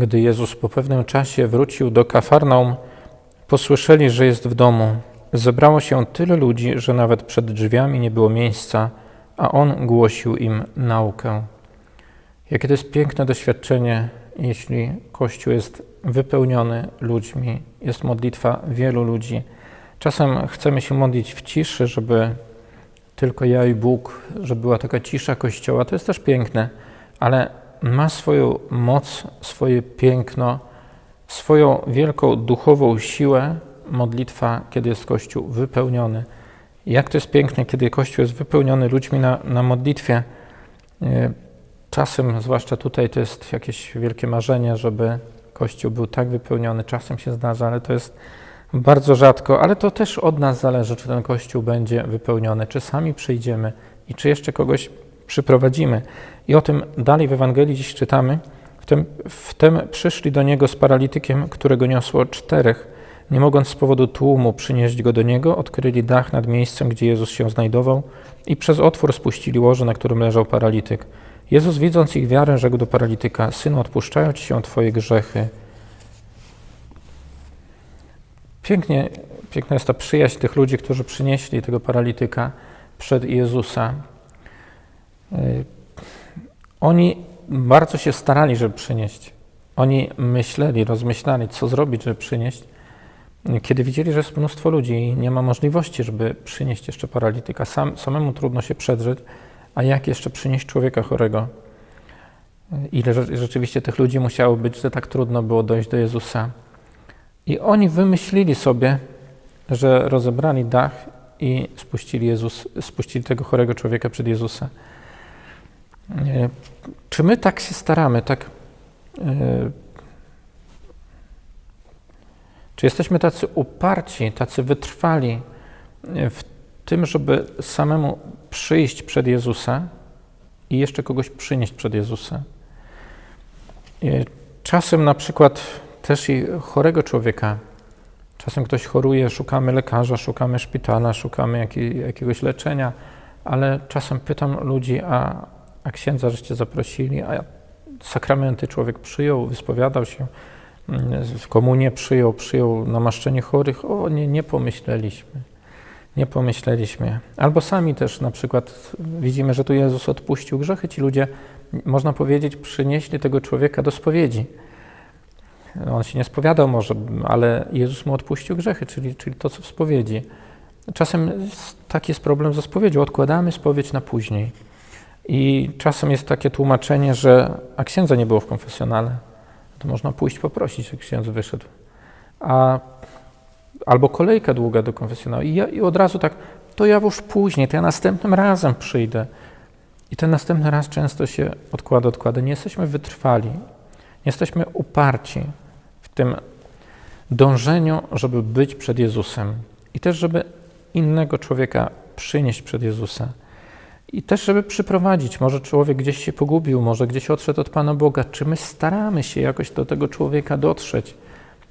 Gdy Jezus po pewnym czasie wrócił do Kafarnaum, posłyszeli, że jest w domu. Zebrało się tyle ludzi, że nawet przed drzwiami nie było miejsca, a On głosił im naukę. Jakie to jest piękne doświadczenie, jeśli Kościół jest wypełniony ludźmi, jest modlitwa wielu ludzi. Czasem chcemy się modlić w ciszy, żeby tylko ja i Bóg, żeby była taka cisza Kościoła. To jest też piękne, ale ma swoją moc, swoje piękno, swoją wielką duchową siłę modlitwa, kiedy jest Kościół wypełniony. Jak to jest piękne, kiedy Kościół jest wypełniony ludźmi na, na modlitwie. E, Czasem, zwłaszcza tutaj, to jest jakieś wielkie marzenie, żeby Kościół był tak wypełniony. Czasem się zdarza, ale to jest bardzo rzadko. Ale to też od nas zależy, czy ten Kościół będzie wypełniony, czy sami przyjdziemy i czy jeszcze kogoś przyprowadzimy. I o tym dalej w Ewangelii dziś czytamy. Wtem, wtem przyszli do niego z paralitykiem, którego niosło czterech. Nie mogąc z powodu tłumu przynieść go do niego, odkryli dach nad miejscem, gdzie Jezus się znajdował i przez otwór spuścili łoże, na którym leżał paralityk. Jezus, widząc ich wiarę, rzekł do paralityka: Synu, odpuszczają ci się Twoje grzechy. Pięknie, piękna jest ta przyjaźń tych ludzi, którzy przynieśli tego paralityka przed Jezusa. Y, Oni bardzo się starali, żeby przynieść. Oni myśleli, rozmyślali, co zrobić, żeby przynieść. Kiedy widzieli, że jest mnóstwo ludzi i nie ma możliwości, żeby przynieść jeszcze paralityka, sam, samemu trudno się przedrzeć, a jak jeszcze przynieść człowieka chorego? Ile rze- rzeczywiście tych ludzi musiało być, że tak trudno było dojść do Jezusa? I oni wymyślili sobie, że rozebrali dach i spuścili, Jezus, spuścili tego chorego człowieka przed Jezusa. Czy my tak się staramy, tak? e, Czy jesteśmy tacy uparci, tacy wytrwali w tym, żeby samemu przyjść przed Jezusa i jeszcze kogoś przynieść przed Jezusa? E, Czasem na przykład też i chorego człowieka, czasem ktoś choruje, szukamy lekarza, szukamy szpitala, szukamy jakiegoś leczenia, ale czasem pytam ludzi, a, a księdza żeście zaprosili, a sakramenty człowiek przyjął, wyspowiadał się, mm, komunię przyjął, przyjął namaszczenie chorych, o nie, nie pomyśleliśmy. Nie pomyśleliśmy. Albo sami też na przykład widzimy, że tu Jezus odpuścił grzechy. Ci ludzie, można powiedzieć, przynieśli tego człowieka do spowiedzi. On się nie spowiadał może, ale Jezus mu odpuścił grzechy, czyli, czyli to, co w spowiedzi. Czasem taki jest problem ze spowiedzią. Odkładamy spowiedź na później. I czasem jest takie tłumaczenie, że a księdza nie było w konfesjonale, to można pójść poprosić, żeby ksiądz wyszedł. A, albo kolejka długa do konfesjonału. I, ja, I od razu tak, to ja już później, to ja następnym razem przyjdę. I ten następny raz często się odkłada, odkłada. Nie jesteśmy wytrwali, nie jesteśmy uparci w tym dążeniu, żeby być przed Jezusem i też, żeby innego człowieka przynieść przed Jezusa. I też, żeby przyprowadzić. Może człowiek gdzieś się pogubił, może gdzieś odszedł od Pana Boga. Czy my staramy się jakoś do tego człowieka dotrzeć?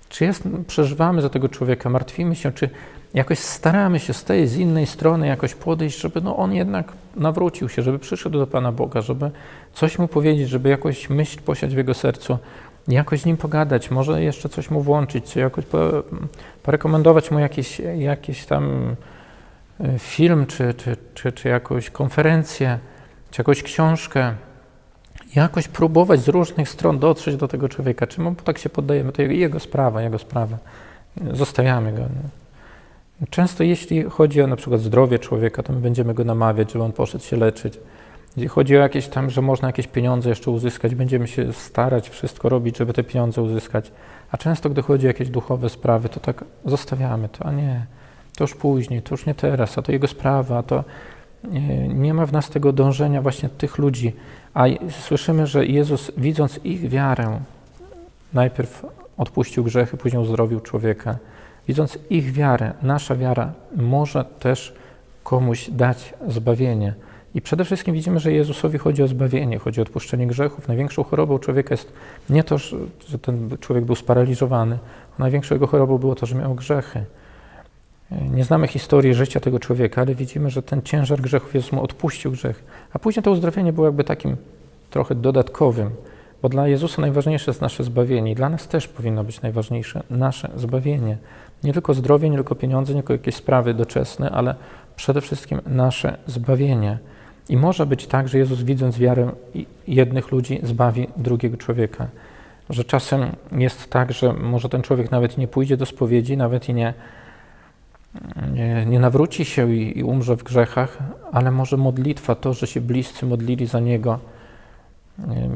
Czy jest, przeżywamy za tego człowieka, martwimy się, czy jakoś staramy się z tej, z innej strony jakoś podejść, żeby no, on jednak nawrócił się, żeby przyszedł do Pana Boga, żeby coś mu powiedzieć, żeby jakoś myśl posiać w jego sercu, jakoś z nim pogadać, może jeszcze coś mu włączyć, czy jakoś po, porekomendować mu jakiś, jakiś tam film, czy, czy, czy, czy jakąś konferencję, czy jakąś książkę, jakoś próbować z różnych stron dotrzeć do tego człowieka. Czy mu tak się poddajemy, to jego sprawa, jego sprawa. Zostawiamy go. Nie? Często jeśli chodzi o na przykład zdrowie człowieka, to my będziemy go namawiać, żeby on poszedł się leczyć. Jeśli chodzi o jakieś tam, że można jakieś pieniądze jeszcze uzyskać, będziemy się starać wszystko robić, żeby te pieniądze uzyskać. A często, gdy chodzi o jakieś duchowe sprawy, to tak zostawiamy to, a nie, to już później, to już nie teraz, a to jego sprawa, a to nie, nie ma w nas tego dążenia właśnie tych ludzi. A słyszymy, że Jezus, widząc ich wiarę, najpierw odpuścił grzechy, później uzdrowił człowieka. Widząc ich wiarę, nasza wiara może też komuś dać zbawienie. I przede wszystkim widzimy, że Jezusowi chodzi o zbawienie, chodzi o odpuszczenie grzechów. Największą chorobą człowieka jest nie to, że ten człowiek był sparaliżowany. Największą jego chorobą było to, że miał grzechy. Nie znamy historii życia tego człowieka, ale widzimy, że ten ciężar grzechów Jezus mu odpuścił grzech. A później to uzdrowienie było jakby takim trochę dodatkowym. Bo dla Jezusa najważniejsze jest nasze zbawienie i dla nas też powinno być najważniejsze nasze zbawienie. Nie tylko zdrowie, nie tylko pieniądze, nie tylko jakieś sprawy doczesne, ale przede wszystkim nasze zbawienie. I może być tak, że Jezus widząc wiarę jednych ludzi zbawi drugiego człowieka. Że czasem jest tak, że może ten człowiek nawet nie pójdzie do spowiedzi, nawet i nie, nie, nie nawróci się i, i umrze w grzechach, ale może modlitwa, to, że się bliscy modlili za niego.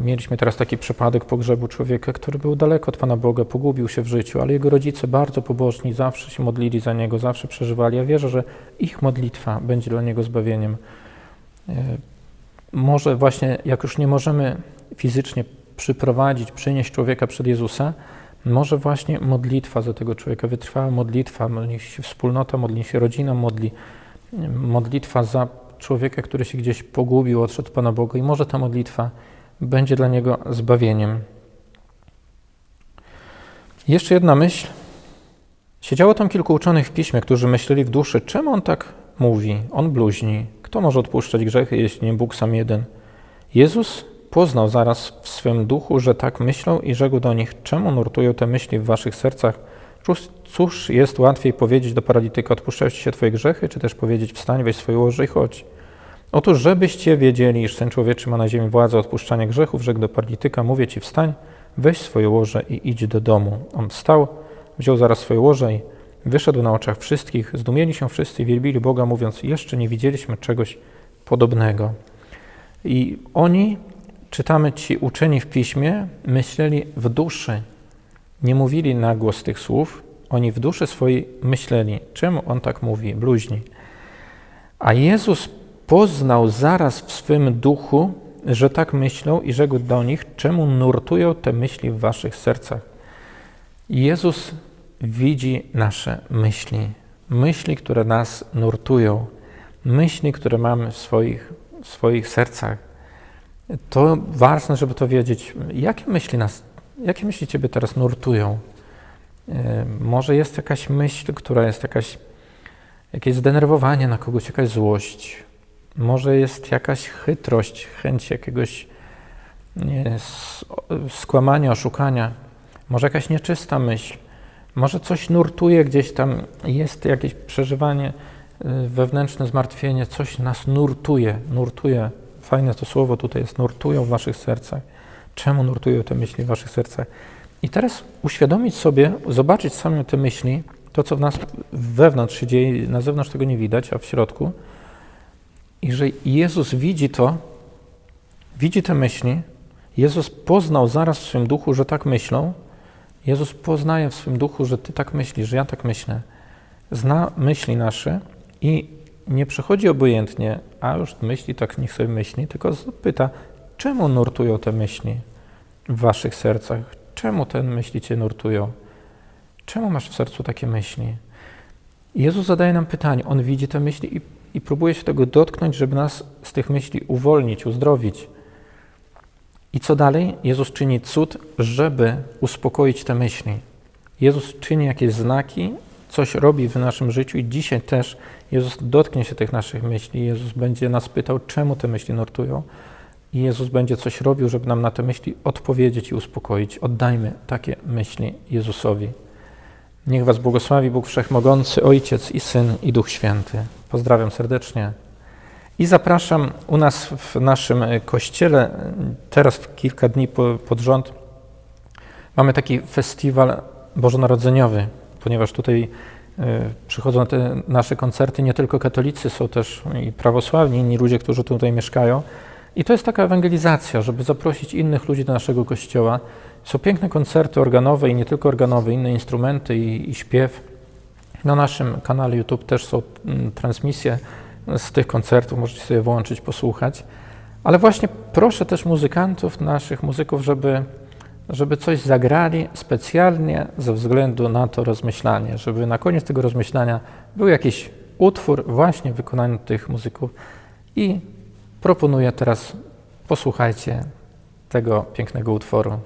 Mieliśmy teraz taki przypadek pogrzebu człowieka, który był daleko od Pana Boga, pogubił się w życiu, ale jego rodzice bardzo pobożni, zawsze się modlili za niego, zawsze przeżywali. Ja wierzę, że ich modlitwa będzie dla niego zbawieniem. Może właśnie, jak już nie możemy fizycznie przyprowadzić, przynieść człowieka przed Jezusa, może właśnie modlitwa za tego człowieka, wytrwała modlitwa, modli się wspólnota, modli się rodzina, modli, modlitwa za człowieka, który się gdzieś pogubił, odszedł od Pana Boga i może ta modlitwa będzie dla niego zbawieniem. Jeszcze jedna myśl. Siedziało tam kilku uczonych w piśmie, którzy myśleli w duszy, czemu on tak mówi, on bluźni, kto może odpuszczać grzechy, jeśli nie Bóg sam jeden? Jezus poznał zaraz w swym duchu, że tak myślą i rzekł do nich, czemu nurtują te myśli w waszych sercach? Cóż jest łatwiej powiedzieć do paralityka, odpuszczają ci się twoje grzechy, czy też powiedzieć, wstań, weź swoje łoże i chodź. Otóż, żebyście wiedzieli, iż Syn Człowieczy ma na ziemi władzę odpuszczania grzechów, rzekł do paralityka, mówię ci, wstań, weź swoje łoże i idź do domu. On wstał, wziął zaraz swoje łoże i wyszedł na oczach wszystkich. Zdumieli się wszyscy i wielbili Boga, mówiąc, jeszcze nie widzieliśmy czegoś podobnego. I oni, czytamy ci uczeni w piśmie, myśleli w duszy. Nie mówili na głos tych słów, oni w duszy swojej myśleli, czemu on tak mówi, bluźni. A Jezus poznał zaraz w swym duchu, że tak myślą i rzekł do nich, czemu nurtują te myśli w waszych sercach. Jezus widzi nasze myśli, myśli, które nas nurtują, myśli, które mamy w swoich, w swoich sercach. To ważne, żeby to wiedzieć. Jakie myśli nas, jakie myśli Ciebie teraz nurtują? E, może jest jakaś myśl, która jest jakaś, jakieś zdenerwowanie na kogoś, jakaś złość. Może jest jakaś chytrość, chęć jakiegoś nie, skłamania, oszukania. Może jakaś nieczysta myśl. Może coś nurtuje gdzieś tam, jest jakieś przeżywanie, y, wewnętrzne zmartwienie, coś nas nurtuje, nurtuje. Fajne to słowo tutaj jest, nurtują w waszych sercach. Czemu nurtują te myśli w waszych sercach? I teraz uświadomić sobie, zobaczyć same te myśli, to co w nas wewnątrz się dzieje, na zewnątrz tego nie widać, a w środku. I że Jezus widzi to, widzi te myśli, Jezus poznał zaraz w swym duchu, że tak myślą, Jezus poznaje w swym duchu, że Ty tak myślisz, że ja tak myślę. Zna myśli nasze i nie przychodzi obojętnie, a już myśli, tak niech sobie myśli, tylko pyta, czemu nurtują te myśli w Waszych sercach? Czemu te myśli Cię nurtują? Czemu masz w sercu takie myśli? Jezus zadaje nam pytanie, On widzi te myśli i, i próbuje się tego dotknąć, żeby nas z tych myśli uwolnić, uzdrowić. I co dalej? Jezus czyni cud, żeby uspokoić te myśli. Jezus czyni jakieś znaki, coś robi w naszym życiu i dzisiaj też Jezus dotknie się tych naszych myśli. Jezus będzie nas pytał, czemu te myśli nurtują. I Jezus będzie coś robił, żeby nam na te myśli odpowiedzieć i uspokoić. Oddajmy takie myśli Jezusowi. Niech Was błogosławi Bóg Wszechmogący, Ojciec i Syn i Duch Święty. Pozdrawiam serdecznie. I zapraszam u nas w naszym kościele, teraz w kilka dni pod rząd, mamy taki festiwal bożonarodzeniowy, ponieważ tutaj e, przychodzą na te nasze koncerty nie tylko katolicy, są też i prawosławni, inni ludzie, którzy tutaj mieszkają. I to jest taka ewangelizacja, żeby zaprosić innych ludzi do naszego kościoła. Są piękne koncerty organowe i nie tylko organowe, inne instrumenty i, i śpiew. Na naszym kanale YouTube też są mm, transmisje z tych koncertów, możecie sobie włączyć, posłuchać. Ale właśnie proszę też muzykantów, naszych muzyków, żeby, żeby coś zagrali specjalnie ze względu na to rozmyślanie, żeby na koniec tego rozmyślania był jakiś utwór właśnie wykonany tych muzyków. I proponuję teraz, posłuchajcie tego pięknego utworu.